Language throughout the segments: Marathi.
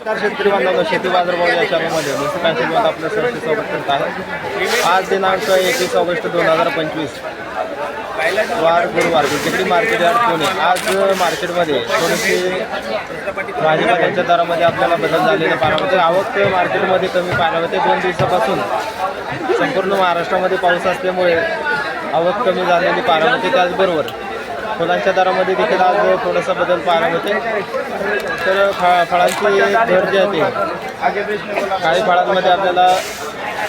नमस्कार शेतकरी बांधवांनो शेती बाजार भाव या चॅनलमध्ये मी आपलं सरशी स्वागत करत आहे. आज दिनांक एकवीस ऑगस्ट दोन हजार पंचवीस. वार गुरुवार गुजराती मार्केट यार्ड पुणे आज मार्केटमध्ये थोडीशी भाजीपाल्यांच्या दरामध्ये आपल्याला बदल झालेला पाहायला मिळते आवक मार्केटमध्ये कमी पाहायला होते दोन दिवसापासून संपूर्ण महाराष्ट्रामध्ये पाऊस असल्यामुळे आवक कमी झालेली पाहायला मिळते त्याचबरोबर फुलांच्या दरामध्ये देखील आज थोडासा बदल पाहायला मिळते तर फळ फळांची दर जे आहे काही फळांमध्ये आपल्याला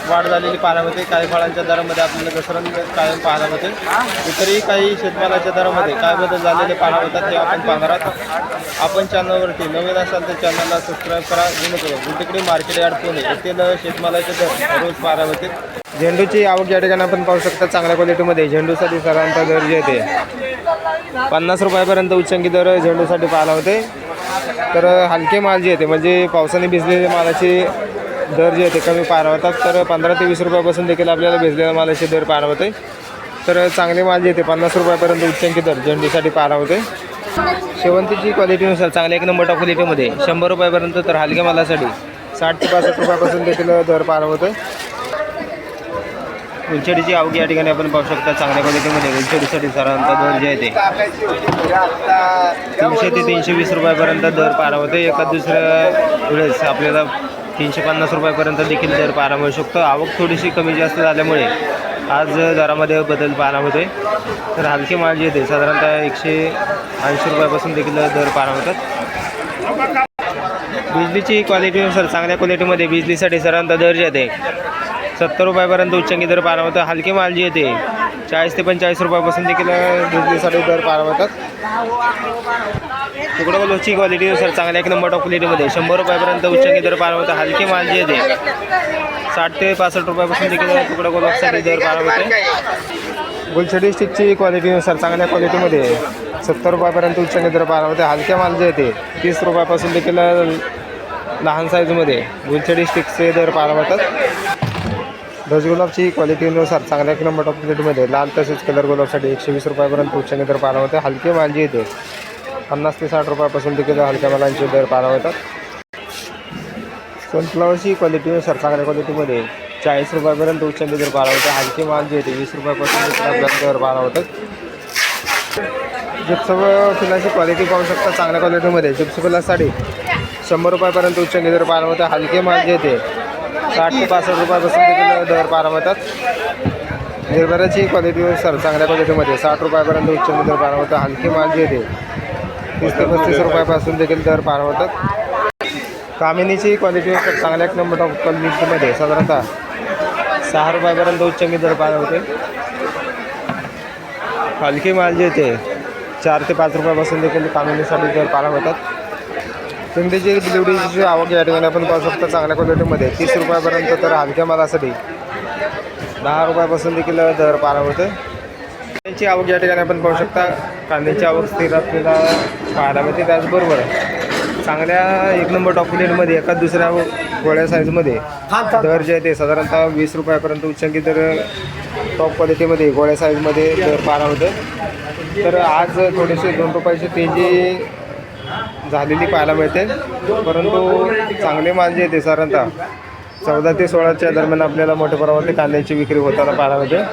वाढ झालेली पाहायला मिळते. काही फळांच्या दरामध्ये आपल्याला घसरण कायम पाहायला मिळते. इतरही काही शेतमालाच्या दरामध्ये काय बदल झालेले पाहायला मिळतात ते आपण पाहणार आहोत. आपण चॅनलवरती नवीन असाल तर चॅनलला सबस्क्राईब करा. जेणेकरून तिकडे मार्केट यार्ड पुणे येथील शेतमालाचे दर रोज पाहायला मिळते झेंडूची आवक या ठिकाणी आपण पाहू शकता चांगल्या क्वालिटीमध्ये झेंडूसाठी सर्वांचा दर जे येते पन्नास रुपयापर्यंत उच्चांकी दर झेंडूसाठी पाहायला होते. तर हलके माल जे येते म्हणजे पावसाने भिजलेले मालाचे दर जे येते कमी पाहायला होतात. तर पंधरा ते वीस रुपयापासून देखील आपल्याला भिजलेल्या मालाचे दर पाहायला होते. तर चांगले माल जे येते पन्नास रुपयापर्यंत उच्चांकी दर झेंडूसाठी पाहायला होते. शेवंतीची क्वालिटीनुसार चांगल्या एक नंबर टॉप क्वालिटीमध्ये शंभर रुपयापर्यंत तर हलक्या मालासाठी साठ ते पासष्ट रुपयापासून देखील दर पाहायला होते. उंचडीची आवक या ठिकाणी आपण पाहू शकता चांगल्या क्वालिटीमध्ये उंचडीसाठी साधारणतः दर जे आहे ते तीनशे ते तीनशे वीस रुपयापर्यंत दर पारा होते एका दुसऱ्या वेळेस आपल्याला तीनशे पन्नास रुपयापर्यंत देखील दर पारा मिळू शकतो. आवक थोडीशी कमी जास्त झाल्यामुळे आज दरामध्ये बदल पाहायला होते तर हलके माल जे येते साधारणतः एकशे ऐंशी रुपयापासून देखील दर पारा होतात बिजलीची क्वालिटीनुसार चांगल्या क्वालिटीमध्ये बिजलीसाठी साधारणतः दर जे येते सत्तर रुपयापर्यंत उच्चांकी दर पार होतं हलके माल जे येते. चाळीस ते पंचेचाळीस रुपयापासून देखील बिजलीसाठी दर पाहायला होतात क्लबची क्वालिटी क्वालिटीनुसार चांगल्या एक नंबर टॉप क्वालिटीमध्ये शंभर रुपयापर्यंत उच्चांकी दर पार होतं हलके माल जे येते. साठ ते पासष्ट रुपयापासून देखील तुकडा गोलासाठी दर पार होते गुलछडी स्टिकची क्वालिटीनुसार चांगल्या क्वालिटीमध्ये सत्तर रुपयापर्यंत उच्चांकी दर पार होते हलके माल जे येते. तीस रुपयापासून देखील लहान साईजमध्ये गुलछडी स्टिकचे दर पाहायला रस रसगुलाबची क्वालिटीनुसार चांगल्या एक नंबर टॉप लाल तसेच कलर गुलाबसाठी एकशे वीस रुपयापर्यंत उच्च दर पाहायला होते हलके मालजी येते. पन्नास ते साठ रुपयापासून देखील हलक्या मालांचे दर पाहायला होतात सनफ्लॉवरची क्वालिटीनुसार चांगल्या क्वालिटीमध्ये चाळीस रुपयापर्यंत उच्च दर पाहायला होते हलके माल जे येते. वीस रुपयापासून देखील आपल्याला दर पाहायला होतात जिप्सम फुलाची क्वालिटी पाहू शकता. चांगल्या क्वालिटीमध्ये जिप्स फुलासाठी शंभर रुपयापर्यंत उच्च दर पाहायला होते हलके माल जे येते. साठ ते पासष्ट रुपयापासून देखील दर पाहायला मिळतात निर्भराची क्वालिटीनुसार चांगल्या क्वालिटीमध्ये साठ रुपयापर्यंत उच्चांकी दर पाहायला होतं हलके माल जे येते तीस ते पस्तीस रुपयापासून देखील दर पाहायला होतात कामिनीची क्वालिटीनुसार चांगल्या एक नंबर क्वालिटीमध्ये साधारणतः सहा रुपयापर्यंत उच्चांकी दर पाहायला होते हलके माल जे येते चार ते पाच रुपयापासून देखील कामिनीसाठी दर पाहायला होतात पिंडीची डिलिव्हरीची आवक या ठिकाणी आपण पाहू शकतो चांगल्या क्वालिटीमध्ये तीस रुपयापर्यंत तर हलक्या मालासाठी. दहा रुपयापासून देखील दर पारा होते कांद्याची आवक या ठिकाणी आपण पाहू शकता. कांद्याची आवक स्थिर आपल्याला पाहायला मिळते. त्याचबरोबर चांगल्या एक नंबर डॉक्युमेंटमध्ये एका दुसऱ्या गोळ्या साईजमध्ये दर जे आहे ते साधारणतः वीस रुपयापर्यंत उच्चांकी दर टॉप क्वालिटीमध्ये गोळ्या साईजमध्ये दर पारा होते तर आज थोडेसे दोन रुपयाचे ते जे झालेली पाहायला मिळते. परंतु चांगले माल जे येते साधारणतः चौदा ते सोळाच्या दरम्यान आपल्याला मोठ्या प्रमाणात कांद्याची विक्री होताना पाहायला मिळते.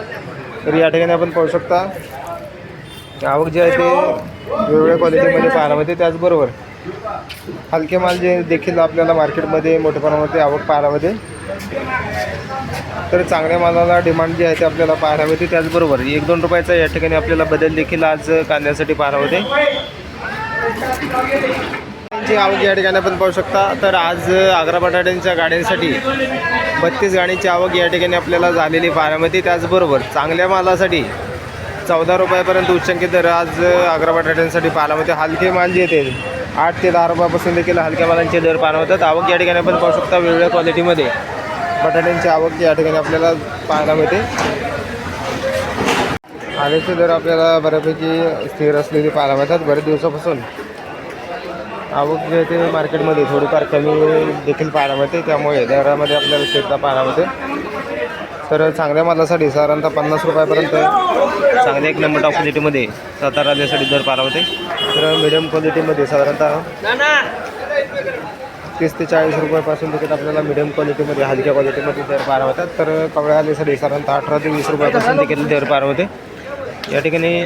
तर या ठिकाणी आपण पाहू शकता आवक जे आहे ते वेगवेगळ्या क्वालिटीमध्ये पाहायला मिळते. त्याचबरोबर हलके माल जे देखील आपल्याला मार्केटमध्ये मोठ्या प्रमाणात आवक पाहायला मिळते. तर चांगल्या मालाला डिमांड जी आहे ते आपल्याला पाहायला मिळते. त्याचबरोबर एक दोन रुपयाचा या ठिकाणी आपल्याला बदल देखील आज कांद्यासाठी पाहायला होते ची आवक या ठिकाणी आपण पाहू शकता तर आज आग्रा बटाट्यांच्या गाड्यांसाठी बत्तीस गाडीची आवक या ठिकाणी आपल्याला झालेली पाहायला मिळते त्याचबरोबर चांगल्या मालासाठी चौदा रुपयापर्यंत उच्चांकी दर आज आग्रा बटाट्यांसाठी पाहायला मिळते हलके माल जे येते आठ ते दहा रुपयापासून देखील हलक्या मालांचे दर पाहायला मिळतात आवक या ठिकाणी आपण पाहू शकता वेगवेगळ्या क्वालिटीमध्ये बटाट्यांची आवक या ठिकाणी आपल्याला पाहायला मिळते. आल्याचे दर आपल्याला बऱ्यापैकी स्थिर असलेली पाहायला मिळतात. बरेच दिवसापासून आवक जे ते मार्केटमध्ये थोडीफार कमी देखील पाहायला मिळते. त्यामुळे दरामध्ये आपल्याला स्थिरता पाहायला मिळते. तर चांगल्या मालासाठी साधारणतः पन्नास रुपयापर्यंत चांगल्या एक नंबर टॉप क्वालिटीमध्ये सातारा आल्यासाठी दर पाहायला मिळते. तर मिडियम क्वालिटीमध्ये साधारणतः तीस ते चाळीस रुपयापासून देखील आपल्याला मिडियम क्वालिटीमध्ये हलक्या क्वालिटीमध्ये दर पार होतात तर कवळ्या आल्यासाठी साधारणतः अठरा ते वीस रुपयापासून देखील दर पार होते या ठिकाणी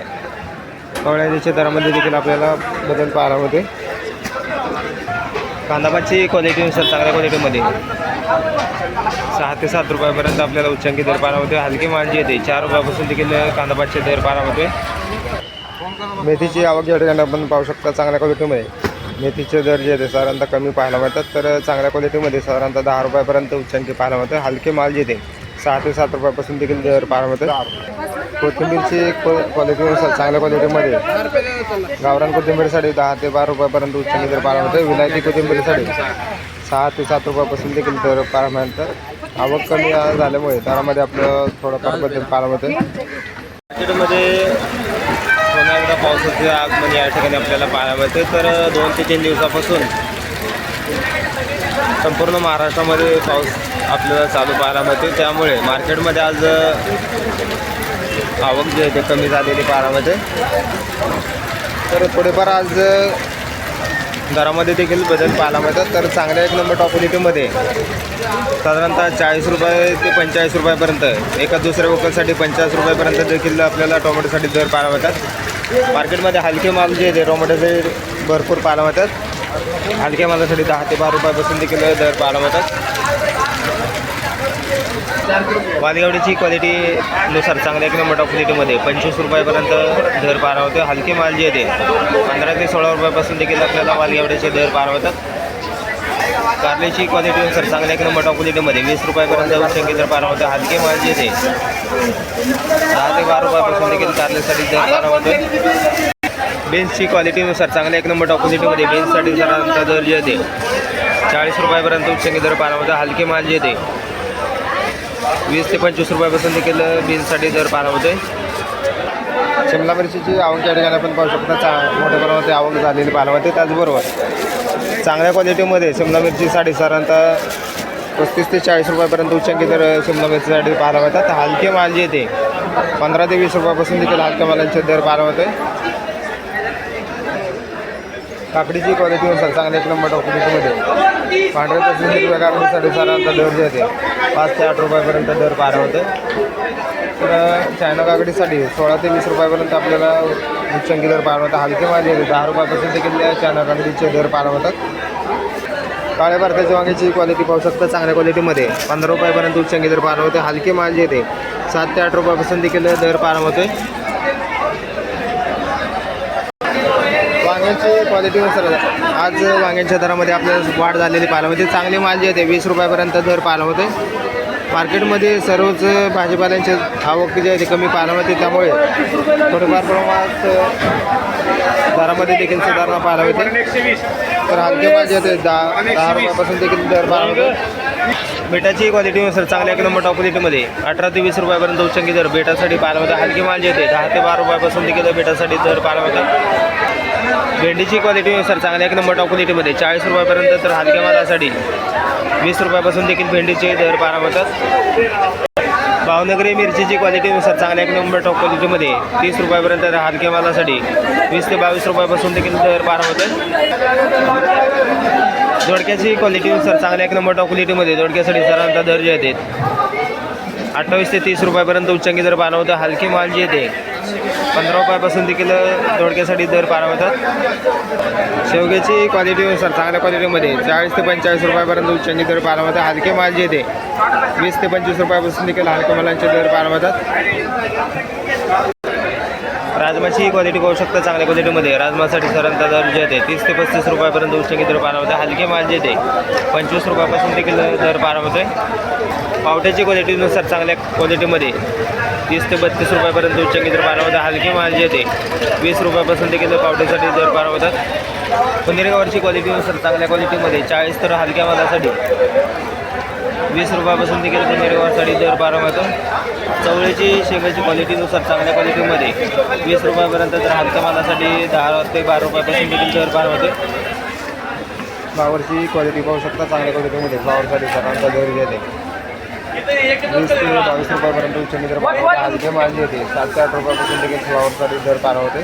कवळ्याच्या दरामध्ये देखील आपल्याला बदल पाहायला होते. कांदापाची क्वालिटीनुसार चांगल्या क्वालिटीमध्ये सहा ते सात रुपयापर्यंत आपल्याला उच्चांकी दर पाहायला होते. हलकी मालजी येते. चार रुपयापासून देखील कांदापाचे दर पाहायला होते. मेथीची आवक या ठिकाणी आपण पाहू शकता चांगल्या क्वालिटीमध्ये मेथीचे दर जे आहेत साधारणतः कमी पाहायला मिळतात. तर चांगल्या क्वालिटीमध्ये साधारणतः दहा रुपयापर्यंत उच्चांकी पाहायला मिळते. हलके माल जे येते. सहा ते सात रुपयापासून देखील दर पाहायला मिळतात कोथिंबीरची क्वा क्वालिटीनुसार चांगल्या क्वालिटीमध्ये गावरान कोथिंबीरसाठी दहा ते बारा रुपयापर्यंत उच्च दर पाहायला होते विलायती कोथिंबीरसाठी. सहा ते सात रुपयापासून देखील दर पाहायला आवक कमी झाल्यामुळे दरामध्ये आपलं थोडंफार बदल पाहायला मिळते मार्केटमध्ये पुन्हा एकदा पावसाचे आगमन या ठिकाणी आपल्याला पाहायला मिळते. तर दोन ते तीन दिवसापासून संपूर्ण महाराष्ट्रामध्ये पाऊस आपल्याला चालू पाहायला मिळते त्यामुळे मार्केटमध्ये आज आवक जी आहे ते कमी झालेली पारामध्ये. तर थोडेफार आज दरामध्ये देखील बदल पाहायला मिळतात. तर चांगल्या एक नंबर टॉप क्वालिटीमध्ये साधारणतः चाळीस रुपये ते पंचेचाळीस रुपयापर्यंत एका दुसऱ्या वोकलसाठी पंचेचाळीस रुपयापर्यंत देखील आपल्याला टोमॅटोसाठी दर पाहायला मिळतात. मार्केटमध्ये हलके माल जे आहे ते टोमॅटोचे भरपूर पाहायला मिळतात. हलक्या मालासाठी दहा ते बारा रुपयापासून देखील दर पाहायला मिळतात. वालगावडीची क्वालिटीनुसार चांगल्या एक नंबर क्वालिटीमध्ये पंचवीस रुपयापर्यंत दर पार होते हलके माल जे येते पंधरा ते सोळा रुपयापासून देखील आपल्याला वालगावडीचे दर पार होतात. कारल्याची क्वालिटीनुसार चांगल्या एक नंबर टॉप क्वालिटीमध्ये वीस रुपयापर्यंत उच्चांकी दर पाहायला होते हलके माल जे ते दहा ते बारा रुपयापासून देखील कारल्यासाठी दर पार होते बेन्सची क्वालिटीनुसार चांगल्या एक नंबर टॉप क्वालिटीमध्ये बेन्ससाठी सरांचा दर जे ते चाळीस रुपयापर्यंत उच्चंकी दर पार होता हलके माल जे ते वीस ते पंचवीस रुपयापासून देखील बीन्ससाठी दर पाहायला होते शिमला मिरचीची आवक या ठिकाणी आपण पाहू शकता चा मोठ्या प्रमाणात आवक झालेली पालवते होते त्याचबरोबर चांगल्या क्वालिटीमध्ये शिमला मिरची साडी साधारणतः पस्तीस ते चाळीस रुपयापर्यंत उच्चांकी दर शिमला मिरचीसाठी पाहायला मिळतात. हलके माल जे ते पंधरा ते वीस रुपयापासून देखील हलक्या मालांचे दर पाहायला होते काकडीची क्वालिटीनुसार चांगल्या एक नंबर क्वालिटीमध्ये पांढऱ्या पस्तीस रुपये काकडी साधारणतः दर जे होते पाच ते आठ रुपयापर्यंत दर पारा होते. तर चायना काकडीसाठी सोळा ते वीस रुपयापर्यंत आपल्याला उच्चंकी दर पार होता. हलके माल येते दहा रुपयापासून देखील त्या चायना काकडीचे दर पार होतात. काळ्या भारताच्या वांग्याची क्वालिटी पाहू शकता चांगल्या क्वालिटीमध्ये पंधरा रुपयापर्यंत उच्चांकी दर पार होते. हलके माल जे येते सात ते आठ रुपयापासून देखील दर पार होते वांग्याची क्वालिटीनुसार आज वांग्यांच्या दरामध्ये आपल्याला वाढ झालेली पाहायला होते चांगली माल जे होते वीस रुपयापर्यंत दर पाहायला होते मार्केटमध्ये सर्वच भाजीपाल्यांचे आवक जे आहे ते कमी पाहायला मिळते. त्यामुळे थोडंफार प्रमाणात दरामध्ये देखील सुधारणा पाहायला मिळते. तर हलके माल जे होते दहा दहा रुपयापासून देखील दर पाहायला होते बेटाची क्वालिटीनुसार चांगल्या एक नंबर टॉप क्वालिटीमध्ये अठरा ते वीस रुपयापर्यंत उच्चंकी दर बेटासाठी पाहायला होता हलकी माल जे होते दहा ते बारा रुपयापासून देखील बेटासाठी दर पाहायला मिळतात. भेंडीची क्वालिटीनुसार चांगल्या एक नंबर टॉप क्वालिटीमध्ये चाळीस रुपयापर्यंत तर हलक्या मालासाठी वीस रुपयापासून देखील भेंडीचे दर बारा होतात. भावनगरी मिरचीची क्वालिटीनुसार चांगल्या एक नंबर टॉप क्वालिटीमध्ये तीस रुपयापर्यंत तर हलक्या मालासाठी वीस ते बावीस रुपयापासून देखील दर बारा होतात. दोडक्याची क्वालिटीनुसार चांगल्या एक नंबर टॉप क्वालिटीमध्ये दोडक्यासाठी सरांचा दर जे आहेत अठ्ठावीस ते तीस रुपयापर्यंत उच्चांकी दर बारा होतं हलकी माल जे येते पंधरा रुपयापासून देखील दोडक्यासाठी दर पार होतात शेवग्याची क्वालिटीनुसार चांगल्या क्वालिटीमध्ये चाळीस ते पंचेचाळीस रुपयापर्यंत उच्चांची दर पारवतात होतात हलके माल जे येते वीस ते पंचवीस रुपयापासून देखील हलक्या मालांचे दर पाहायला होतात राजमाची क्वालिटी पाहू शकता चांगल्या क्वालिटीमध्ये राजमासाठी सरंता दर जे येते तीस ते पस्तीस रुपयापर्यंत उच्चांकी दर पाहायला होते हलके माल जे येते पंचवीस रुपयापासून देखील दर पाहायला होते पावट्याची क्वालिटीनुसार चांगल्या क्वालिटीमध्ये तीस ते बत्तीस रुपयापर्यंत उच्चांकी दर पाहायला होता हलकी माल येते. वीस रुपयापासून देखील पावटीसाठी दर पाहायला होतात पनीरगावरची क्वालिटीनुसार चांगल्या क्वालिटीमध्ये चाळीस तर हलक्या मालासाठी वीस रुपयापासून देखील पनीरगावसाठी दर बारा होतो चवळीची शेंगाची क्वालिटीनुसार चांगल्या क्वालिटीमध्ये वीस रुपयापर्यंत तर हलक्या मालासाठी दहा ते बारा रुपयापासून देखील दर बारा होते फ्लावरची क्वालिटी पाहू शकता चांगल्या क्वालिटीमध्ये फ्लावरसाठी सरांचा दर घेते वीस ते बावीस रुपयापर्यंत उच्च मित्र पार होते हलके माल येते सात ते आठ रुपयापासून देखील फ्लावरसाठी दर पारा होते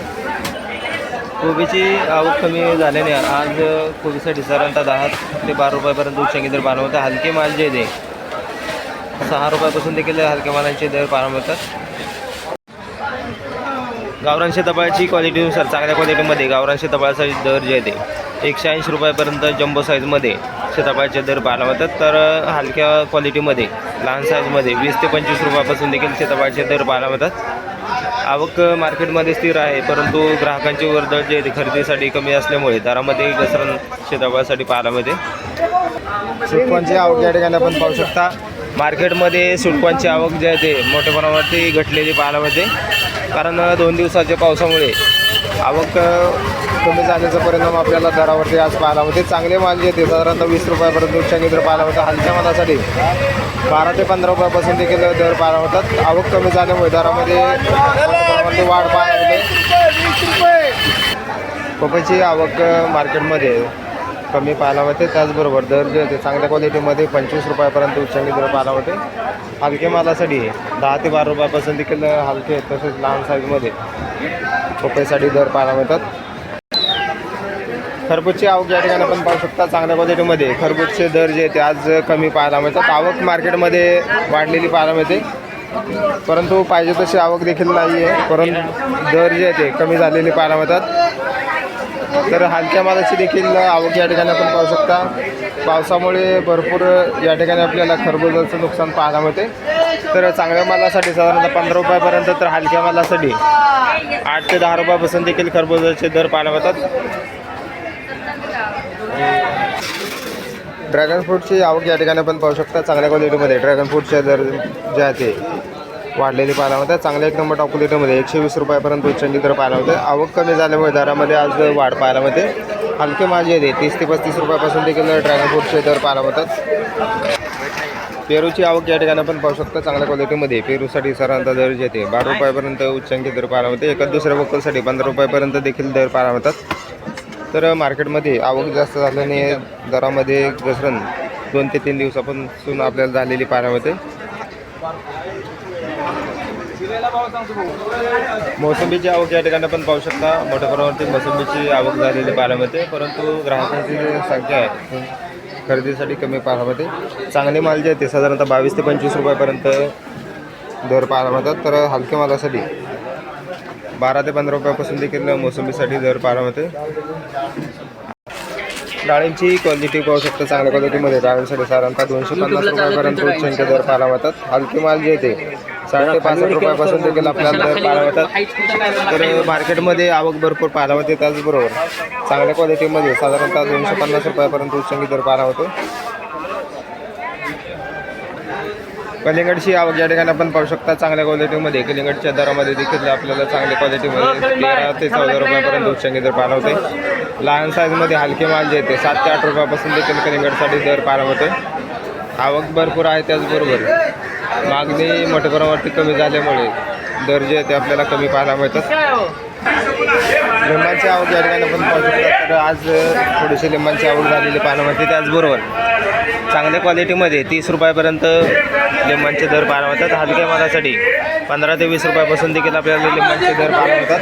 कोबीची आवक कमी झाल्याने आज कोबीसाठी साधारणतः दहा ते बारा रुपयापर्यंत उच्चांकी दर पारा मिळतात हलके माल जे आहे ते सहा रुपयापासून देखील हलक्या मालांचे दर पारा होतात गावरान शेताफळाची क्वालिटीनुसार चांगल्या क्वालिटीमध्ये गावरान शेताफळाचा दर जे ते एकशे ऐंशी रुपयापर्यंत जम्बो साईजमध्ये शेताफळाचे दर पाहायला मिळतात तर हलक्या क्वालिटीमध्ये लहान साईजमध्ये वीस ते पंचवीस रुपयापासून देखील शेताफळाचे दर पाहायला मिळतात आवक मार्केटमध्ये स्थिर आहे परंतु ग्राहकांची वर्दळ जे आहे ते खरेदीसाठी कमी असल्यामुळे दरामध्ये घसरण शेताफळासाठी पाहायला मिळते. सुटकांची आवक या ठिकाणी आपण पाहू शकता मार्केटमध्ये सुटकांची आवक जी आहे ते मोठ्या प्रमाणावरती घटलेली पाहायला मिळते. कारण दोन दिवसाच्या पावसामुळे आवक कमी झाल्याचा परिणाम आपल्याला दरावरती आज पाहायला होते चांगले माल जे ते साधारणतः वीस रुपयापर्यंत उच्चांकी दर पाहायला होता हलक्या मालासाठी बारा ते पंधरा रुपयापासून देखील दर पाहायला होतात आवक कमी झाल्यामुळे दरामध्ये वाढ पाहायला मिळते. पपईची आवक मार्केटमध्ये मार्केटमध्ये कमी पाहायला मिळते त्याचबरोबर दर जे होते चांगल्या क्वालिटीमध्ये पंचवीस रुपयापर्यंत उच्चांकी दर पाहायला मिळते हलके मालासाठी दहा ते बारा रुपयापासून देखील हलके तसेच लहान साईजमध्ये पपईसाठी दर पाहायला मिळतात. खरबूजची आवक या ठिकाणी आपण पाहू शकता. चांगल्या क्वालिटीमध्ये खरबूजचे दर जे आहेत ते आज कमी पाहायला मिळतात. आवक मार्केटमध्ये वाढलेली पाहायला मिळते. परंतु पाहिजे तशी आवक देखील नाही आहे परंतु दर जे आहे ते कमी झालेले पाहायला मिळतात. तर हलक्या मालाची देखील आवक या ठिकाणी आपण पाहू शकता. पावसामुळे भरपूर या ठिकाणी आपल्याला खरबुजाचं नुकसान पाहायला मिळते. तर चांगल्या मालासाठी साधारणतः पंधरा रुपयापर्यंत तर हलक्या मालासाठी आठ ते दहा रुपयापासून देखील खरबुजाचे दर पाहायला मिळतात. ड्रॅगन फ्रूटची आवक या ठिकाणी आपण पाहू शकता. चांगल्या क्वालिटीमध्ये ड्रॅगन फ्रूटचे दर जे आहे ते वाढलेली पाहायला मिळतात चांगल्या एक नंबर टॉप क्वालिटीमध्ये एकशे वीस रुपयापर्यंत उच्चंडी दर पाहायला मिळते. आवक कमी झाल्यामुळे दरामध्ये आज वाढ पाहायला मिळते. हलके माझे येते ते तीस ते पस्तीस रुपयापासून देखील ड्रॅगन फ्रूटचे दर पाहायला मिळतात. पेरूची आवक या ठिकाणी आपण पाहू शकता. चांगल्या क्वालिटीमध्ये पेरूसाठी सरांचा दर जे बारा रुपयापर्यंत उच्चांकी दर पाहायला मिळते. एका दुसऱ्या वक्कलसाठी पंधरा रुपयापर्यंत देखील दर पाहायला मिळतात. तर मार्केटमध्ये आवक जास्त झाल्याने दरामध्ये घसरण दोन ते तीन दिवसापासून आपल्याला झालेली पाहायला मिळते. मोसंबीची आवक या ठिकाणी पण पाहू शकता. मोठ्या प्रमाणावरती मोसंबीची आवक झालेली पाहायला मिळते. परंतु ग्राहकांची संख्या आहे खरेदीसाठी कमी पाहायला मिळते. चांगले माल जे आहे ते साधारणतः बावीस ते पंचवीस रुपयापर्यंत दर पाहायला मिळतात. तर हलक्या मालासाठी बारा ते पंधरा रुपयापासून देखील मोसंबीसाठी दर पाहायला मिळते. डाळींची क्वालिटी पाहू शकता. चांगल्या क्वालिटीमध्ये डाळींसाठी साधारणतः दोनशे पन्नास रुपयापर्यंत उच्चांकी दर पाहायला मिळतात. हलके माल जे आहे ते साठ ते पासष्ट रुपयापासून देखील आपल्याला दर पाहायला मिळतात. तर मार्केटमध्ये आवक भरपूर पाहायला मिळते त्याचबरोबर चांगल्या क्वालिटीमध्ये साधारणतः दोनशे पन्नास रुपयापर्यंत उच्चांकी दर पाहायला मिळतो कलिंगडची आवक या ठिकाणी आपण पाहू शकता चांगल्या क्वालिटीमध्ये कलिंगडच्या दरामध्ये देखील आपल्याला चांगल्या क्वालिटीमध्ये तेरा ते चौदा रुपयापर्यंत उच्चांकी दर पाहायला होते. लहान साईजमध्ये हलके माल जे ते सात ते आठ रुपयापासून देखील कलिंगडसाठी दर पाहायला होते. आवक भरपूर आहे त्याचबरोबर मागणी मोठ्या प्रमाणावरती कमी झाल्यामुळे दर जे ते आपल्याला कमी पाहायला मिळतात. लिंबांची आवड या ठिकाणी आपण पाहू शकतात तर आज थोडीशी लिंबांची आवड झालेली पाहायला मिळते म्हणजे त्याचबरोबर चांगल्या क्वालिटीमध्ये तीस रुपयापर्यंत लिंबांचे दर पाहायला मिळतात. हलक्या मालासाठी पंधरा ते वीस रुपयापासून देखील आपल्याला लिंबांचे दर पाहायला मिळतात.